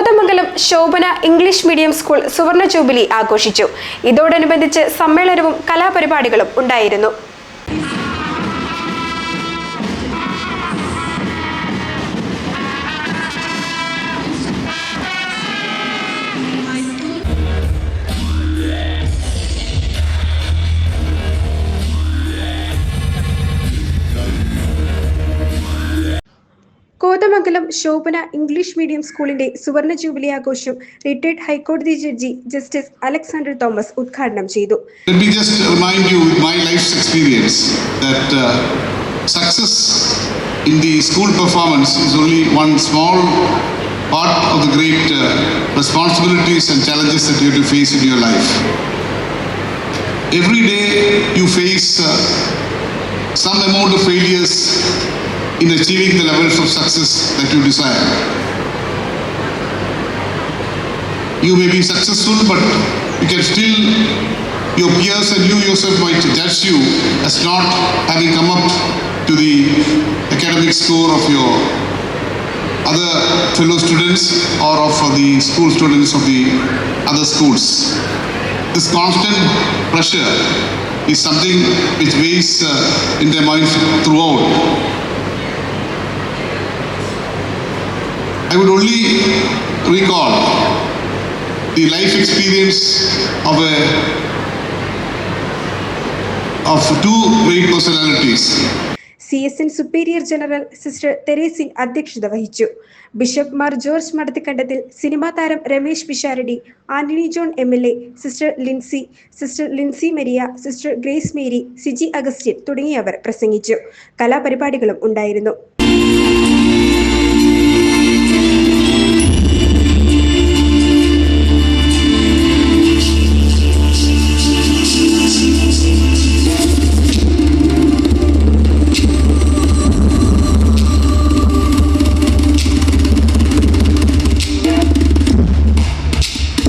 Kothamangalam Sobhana English medium school സുവർണ jubilee ആഘോഷിച്ചു. ഇതോടനുബന്ധിച്ച് സമ്മേളനവും കലാപരിപാടികളും ഉണ്ടായിരുന്നു. കോതമംഗലം ശോഭന ഇംഗ്ലീഷ് മീഡിയം സ്കൂളിന്റെ സുവർണ ജൂബിലി ആഘോഷം റിട്ടയർഡ് ഹൈക്കോടതി ജഡ്ജി ജസ്റ്റിസ് അലക്സാണ്ടർ തോമസ് ഉദ്ഘാടനം ചെയ്തു uh, success in the school performance is only one small part of the great uh, responsibilities and challenges that you have to face in your life. Every day you face uh, some amount of failures in achieving the levels of success that you desire. You may be successful, but you can still, your peers and you yourself might judge you as not having come up to the academic score of your other fellow students or of the school students of the other schools. This constant pressure is something which weighs uh, in their minds throughout. I would only recall the life experience of a of two great personalities. C S N superior general sister Theresin അധ്യക്ഷത വഹിച്ചു. Bishop Mar George Madathikandathil cinema താരം Ramesh Pisharody Antony John M L A sister Lincy sister Lincy Maria sister Grace Mary Siji Augustine തുടങ്ങിയവർ പ്രസംഗിച്ചു. കലാപരിപാടികളും ഉണ്ടായിരുന്നു.